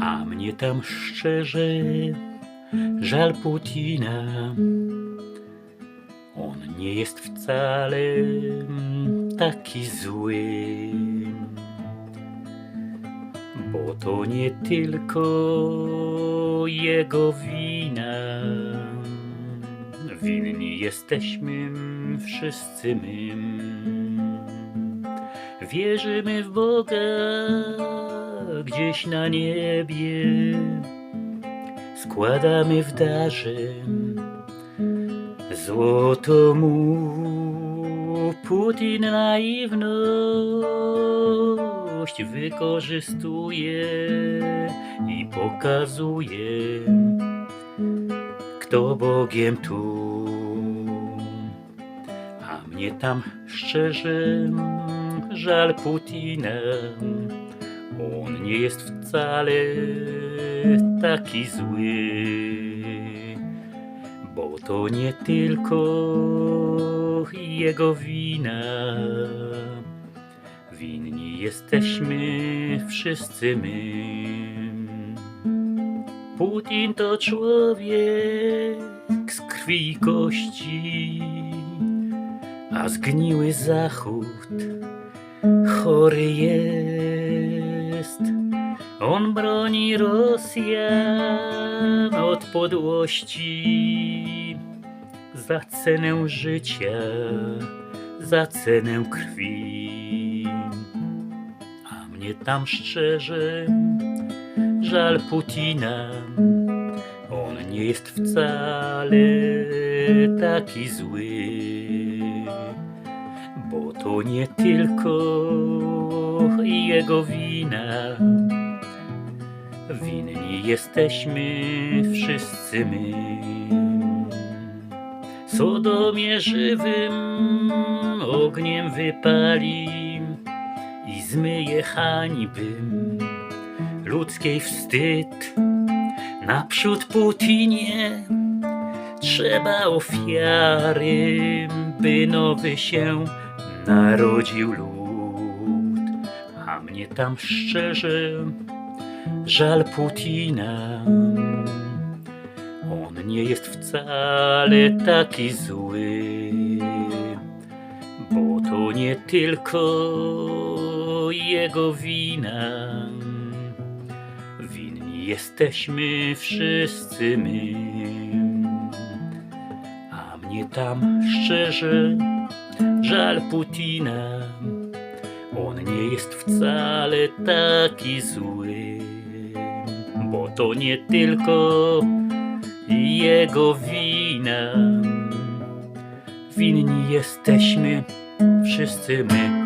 A mnie tam szczerze żal Putina. On nie jest wcale taki zły. Bo to nie tylko jego wina. Winni jesteśmy wszyscy my. Wierzymy w Boga gdzieś na niebie. Składamy w darze złoto mu Putin naiwność wykorzystuje i pokazuje, kto Bogiem tu. A mnie tam szczerze żal Putina. On nie jest wcale taki zły, bo to nie tylko jego wina. Winni jesteśmy wszyscy my. Putin to człowiek z krwi i kości, a zgniły zachód chory jest. On broni Rosjan od podłości za cenę życia, za cenę krwi. A mnie tam szczerze żal Putina. On nie jest wcale taki zły bo to nie tylko jego wina. Winni jesteśmy wszyscy my. Sodomie żywym ogniem wypali i zmyje hańby ludzkiej wstyd. Naprzód Putinie trzeba ofiary, by nowy się narodził lud. A mnie tam szczerze żal Putina. On nie jest wcale taki zły, bo to nie tylko jego wina. Winni jesteśmy wszyscy my. A mnie tam szczerze żal Putina. On nie jest wcale taki zły, bo to nie tylko jego wina. Winni jesteśmy wszyscy my.